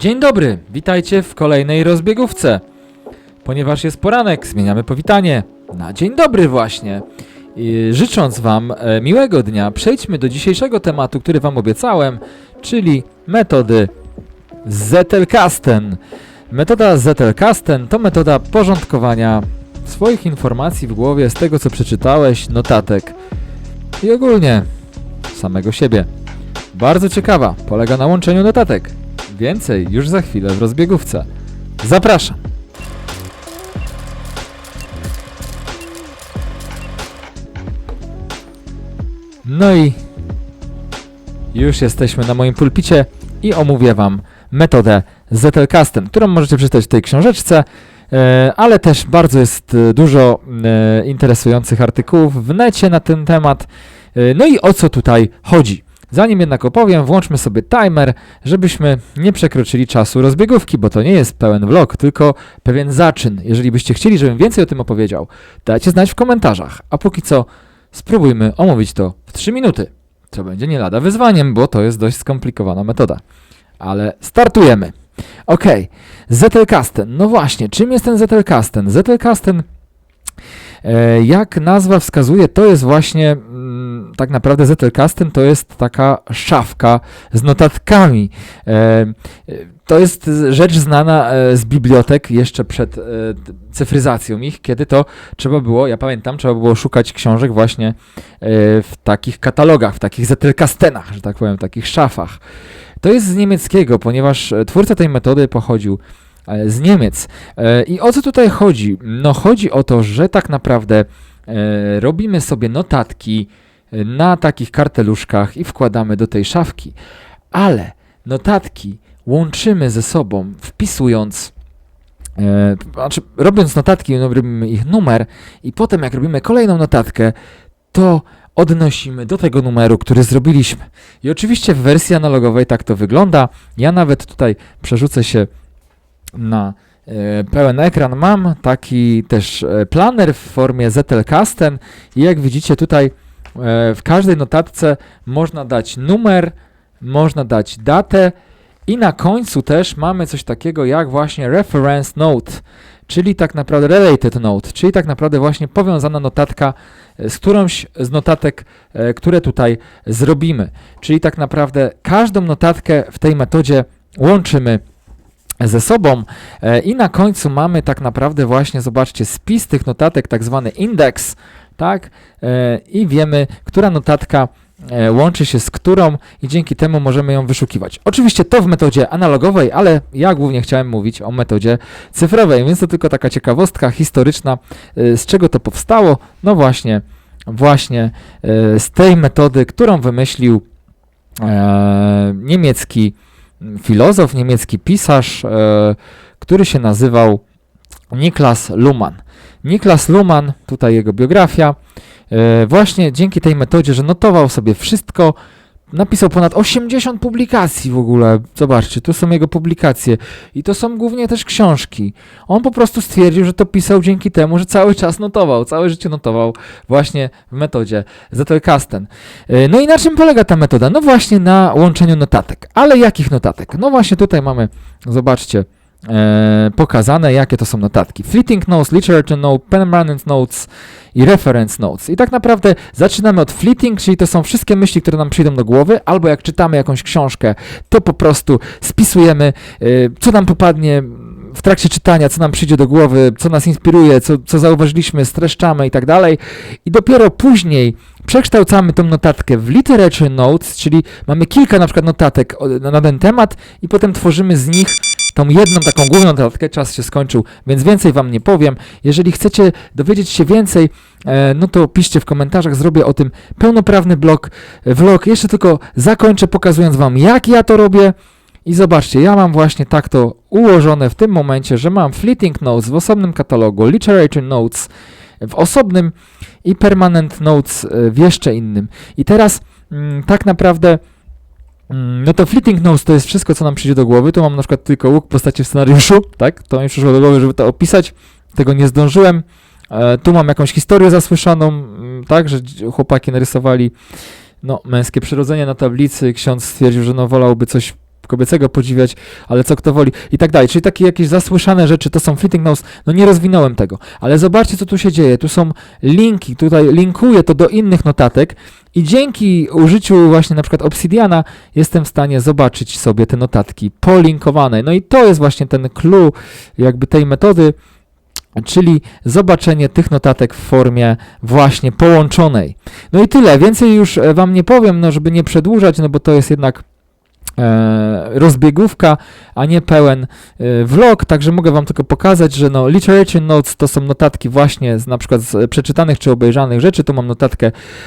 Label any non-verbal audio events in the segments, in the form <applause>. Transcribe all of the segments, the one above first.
Dzień dobry, witajcie w kolejnej rozbiegówce. Ponieważ jest poranek, zmieniamy powitanie na dzień dobry właśnie. I życząc Wam e, miłego dnia, przejdźmy do dzisiejszego tematu, który Wam obiecałem, czyli metody Zettelkasten. Metoda Zettelkasten to metoda porządkowania swoich informacji w głowie z tego, co przeczytałeś, notatek i ogólnie samego siebie. Bardzo ciekawa, polega na łączeniu notatek. Więcej już za chwilę w rozbiegówce. Zapraszam. No i już jesteśmy na moim pulpicie i omówię Wam metodę Zettelkasten, którą możecie przeczytać w tej książeczce, e, ale też bardzo jest e, dużo e, interesujących artykułów w necie na ten temat. No i o co tutaj chodzi? Zanim jednak opowiem, włączmy sobie timer, żebyśmy nie przekroczyli czasu rozbiegówki, bo to nie jest pełen vlog, tylko pewien zaczyn. Jeżeli byście chcieli, żebym więcej o tym opowiedział, dajcie znać w komentarzach. A póki co, spróbujmy omówić to w 3 minuty, co będzie nie lada wyzwaniem, bo to jest dość skomplikowana metoda. Ale startujemy. Ok, Zettelkasten. No właśnie, czym jest ten Zettelkasten? Zettelkasten, jak nazwa wskazuje, to jest właśnie mm, tak naprawdę Zettelkasten to jest taka szafka z notatkami. E, e, to jest rzecz znana e, z bibliotek jeszcze przed e, cyfryzacją ich, kiedy to trzeba było, ja pamiętam, trzeba było szukać książek właśnie e, w takich katalogach, w takich Zettelkastenach, że tak powiem, w takich szafach. To jest z niemieckiego, ponieważ e, twórca tej metody pochodził e, z Niemiec. E, I o co tutaj chodzi? No chodzi o to, że tak naprawdę e, robimy sobie notatki e, na takich karteluszkach i wkładamy do tej szafki. Ale notatki łączymy ze sobą, wpisując E, znaczy, robiąc notatki, no, robimy ich numer i potem jak robimy kolejną notatkę, to odnosimy do tego numeru, który zrobiliśmy. I oczywiście w wersji analogowej tak to wygląda. Ja nawet tutaj przerzucę się na e, pełen ekran. Mam taki też e, planer w formie Zettelkasten i jak widzicie tutaj e, w każdej notatce można dać numer, można dać datę i na końcu też mamy coś takiego jak właśnie reference note, czyli tak naprawdę related note, czyli tak naprawdę właśnie powiązana notatka z którąś z notatek, które tutaj zrobimy. Czyli tak naprawdę każdą notatkę w tej metodzie łączymy ze sobą e, i na końcu mamy tak naprawdę właśnie, zobaczcie, spis tych notatek, tak zwany indeks, tak? E, I wiemy, która notatka e, łączy się z którą i dzięki temu możemy ją wyszukiwać. Oczywiście to w metodzie analogowej, ale ja głównie chciałem mówić o metodzie cyfrowej, więc to tylko taka ciekawostka historyczna, z czego to powstało. No właśnie, właśnie z tej metody, którą wymyślił niemiecki filozof, niemiecki pisarz, e, który się nazywał Niklas Luhmann. Niklas Luhmann, tutaj jego biografia, e, właśnie dzięki tej metodzie, że notował sobie wszystko, napisał ponad 80 publikacji w ogóle. Zobaczcie, tu są jego publikacje i to są głównie też książki. On po prostu stwierdził, że to pisał dzięki temu, że cały czas notował, całe życie notował właśnie w metodzie Zettelkasten. E, No i na czym polega ta metoda? No właśnie na łączeniu notatek. Ale jakich notatek? No właśnie tutaj mamy, zobaczcie, e, pokazane, jakie to są notatki. Fleeting notes, literature note, permanent notes i reference notes. I tak naprawdę zaczynamy od fleeting, czyli to są wszystkie myśli, które nam przyjdą do głowy, albo jak czytamy jakąś książkę, to po prostu spisujemy, e, co nam popadnie w trakcie czytania, co nam przyjdzie do głowy, co nas inspiruje, co, co zauważyliśmy, streszczamy i tak dalej. I dopiero później przekształcamy tą notatkę w literature notes, czyli mamy kilka na przykład notatek na ten temat i potem tworzymy z nich tą jedną taką główną notatkę, czas się skończył, więc więcej wam nie powiem. Jeżeli chcecie dowiedzieć się więcej, e, no to piszcie w komentarzach, zrobię o tym pełnoprawny blog, e, vlog. Jeszcze tylko zakończę pokazując wam, jak ja to robię. I zobaczcie, ja mam właśnie tak to ułożone w tym momencie, że mam Fleeting Notes w osobnym katalogu, Literature Notes w osobnym i Permanent Notes e, w jeszcze innym. I teraz mm, tak naprawdę no to Fleeting Notes to jest wszystko, co nam przyjdzie do głowy. Tu mam na przykład tylko łuk postaci w scenariuszu, tak? To mi przyszło do głowy, żeby to opisać. Tego nie zdążyłem. E, tu mam jakąś historię zasłyszaną, mm, tak, że chłopaki narysowali no, męskie przyrodzenie na tablicy. Ksiądz stwierdził, że no wolałby coś kobiecego podziwiać, ale co kto woli i tak dalej. Czyli takie jakieś zasłyszane rzeczy, to są fleeting notes, no nie rozwinąłem tego, ale zobaczcie co tu się dzieje, tu są linki, tutaj linkuję to do innych notatek i dzięki użyciu właśnie na przykład Obsidiana jestem w stanie zobaczyć sobie te notatki polinkowane. No i to jest właśnie ten clue jakby tej metody, czyli zobaczenie tych notatek w formie właśnie połączonej. No i tyle, więcej już e, Wam nie powiem, no żeby nie przedłużać, no bo to jest jednak rozbiegówka, a nie pełen e, vlog, także mogę Wam tylko pokazać, że no literature notes to są notatki właśnie z na przykład z przeczytanych czy obejrzanych rzeczy, tu mam notatkę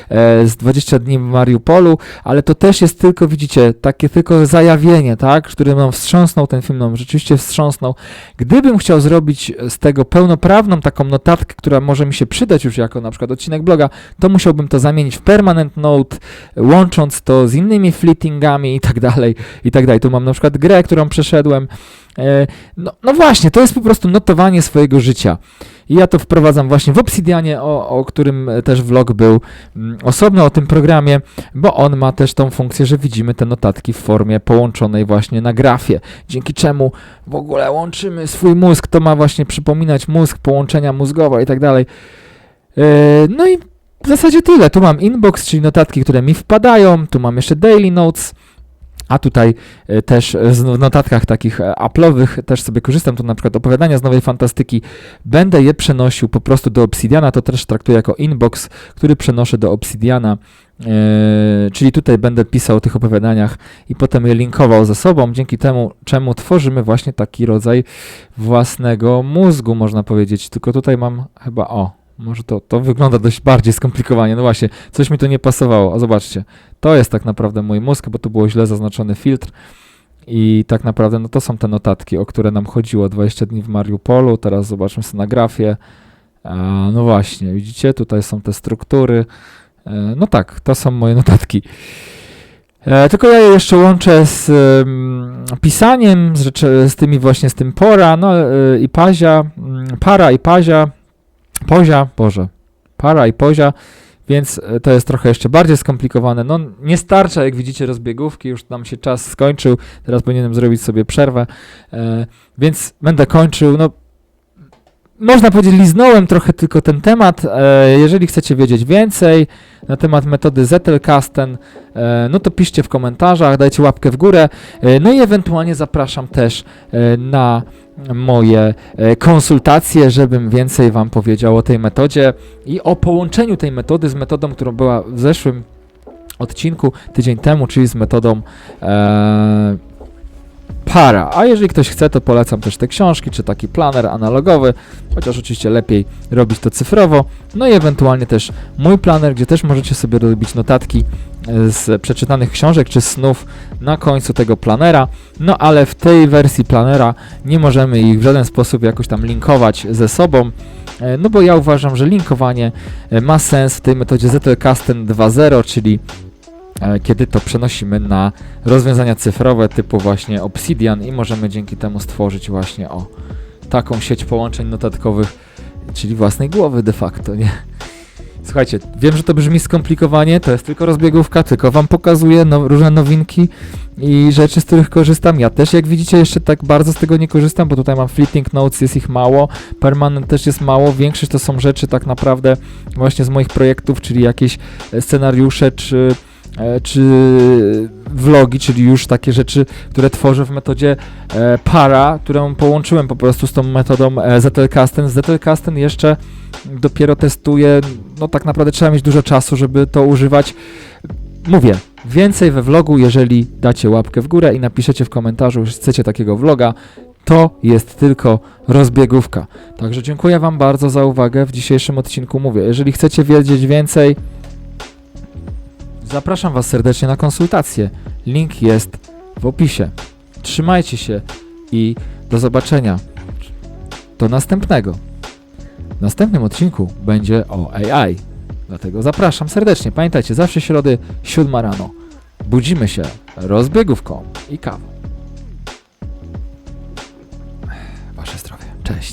e, z 20 dni w Mariupolu, ale to też jest tylko, widzicie, takie tylko zajawienie, tak, który nam wstrząsnął ten film, nam rzeczywiście wstrząsnął. Gdybym chciał zrobić z tego pełnoprawną taką notatkę, która może mi się przydać już jako na przykład odcinek bloga, to musiałbym to zamienić w permanent note, łącząc to z innymi fleetingami i tak dalej, i tak dalej. Tu mam na przykład grę, którą przeszedłem. E, No, no właśnie, to jest po prostu notowanie swojego życia. I ja to wprowadzam właśnie w Obsidianie, o, o którym też vlog był mm, osobno o tym programie, bo on ma też tą funkcję, że widzimy te notatki w formie połączonej właśnie na grafie, dzięki czemu w ogóle łączymy swój mózg, to ma właśnie przypominać mózg, połączenia mózgowe i tak dalej. E, No i w zasadzie tyle. Tu mam inbox, czyli notatki, które mi wpadają, tu mam jeszcze daily notes, a tutaj e, też z- w notatkach takich e, Apple'owych też sobie korzystam, to na przykład opowiadania z Nowej Fantastyki, będę je przenosił po prostu do Obsidiana, to też traktuję jako inbox, który przenoszę do Obsidiana, e, czyli tutaj będę pisał o tych opowiadaniach i potem je linkował ze sobą, dzięki temu, czemu tworzymy właśnie taki rodzaj własnego mózgu, można powiedzieć, tylko tutaj mam chyba, o, może to, to wygląda dość bardziej skomplikowanie, no właśnie, coś mi tu nie pasowało, o zobaczcie, to jest tak naprawdę mój mózg, bo tu było źle zaznaczony filtr. I tak naprawdę no to są te notatki, o które nam chodziło 20 dni w Mariupolu. Teraz zobaczmy grafie. A, no właśnie, widzicie, tutaj są te struktury. E, no tak, to są moje <laughs> notatki. E, tylko ja je jeszcze łączę z em, pisaniem, z, rzeczy, z tymi właśnie, z tym pora, no e, i pazia, para i pazia, pozia, boże, para i pozia, więc e, to jest trochę jeszcze bardziej skomplikowane. No nie starcza, jak widzicie, rozbiegówki, już nam się czas skończył, teraz powinienem zrobić sobie przerwę, e, więc będę kończył. No, można powiedzieć, liznąłem trochę tylko ten temat. E, jeżeli chcecie wiedzieć więcej na temat metody Zettelkasten, e, no to piszcie w komentarzach, dajcie łapkę w górę. No i ewentualnie zapraszam też na moje e, konsultacje, żebym więcej Wam powiedział o tej metodzie i o połączeniu tej metody z metodą, która była w zeszłym odcinku, tydzień temu, czyli z metodą e, para. A jeżeli ktoś chce, to polecam też te książki, czy taki planer analogowy, chociaż oczywiście lepiej robić to cyfrowo. No i ewentualnie też mój planer, gdzie też możecie sobie robić notatki z przeczytanych książek czy snów na końcu tego planera. No ale w tej wersji planera nie możemy ich w żaden sposób jakoś tam linkować ze sobą. E, No bo ja uważam, że linkowanie e, ma sens w tej metodzie Zettelkasten 2.0, czyli e, kiedy to przenosimy na rozwiązania cyfrowe typu właśnie Obsidian i możemy dzięki temu stworzyć właśnie o taką sieć połączeń notatkowych, czyli własnej głowy de facto, nie? Słuchajcie, wiem, że to brzmi skomplikowanie, to jest tylko rozbiegówka, tylko wam pokazuję no, różne nowinki i rzeczy, z których korzystam. Ja też, jak widzicie, jeszcze tak bardzo z tego nie korzystam, bo tutaj mam fleeting notes, jest ich mało, permanent też jest mało, większość to są rzeczy tak naprawdę właśnie z moich projektów, czyli jakieś e, scenariusze, czy e, czy vlogi, czyli już takie rzeczy, które tworzę w metodzie e, para, którą połączyłem po prostu z tą metodą Zettelkasten. Z Zettelkasten jeszcze dopiero testuję, no tak naprawdę trzeba mieć dużo czasu, żeby to używać. Mówię, więcej we vlogu, jeżeli dacie łapkę w górę i napiszecie w komentarzu, że chcecie takiego vloga, to jest tylko rozbiegówka. Także dziękuję Wam bardzo za uwagę w dzisiejszym odcinku. Mówię, jeżeli chcecie wiedzieć więcej, zapraszam Was serdecznie na konsultację. Link jest w opisie. Trzymajcie się i do zobaczenia. Do następnego. Następnym odcinku będzie o AI. Dlatego zapraszam serdecznie. Pamiętajcie, zawsze środy, 7 rano. Budzimy się rozbiegówką i kawą. Wasze zdrowie. Cześć.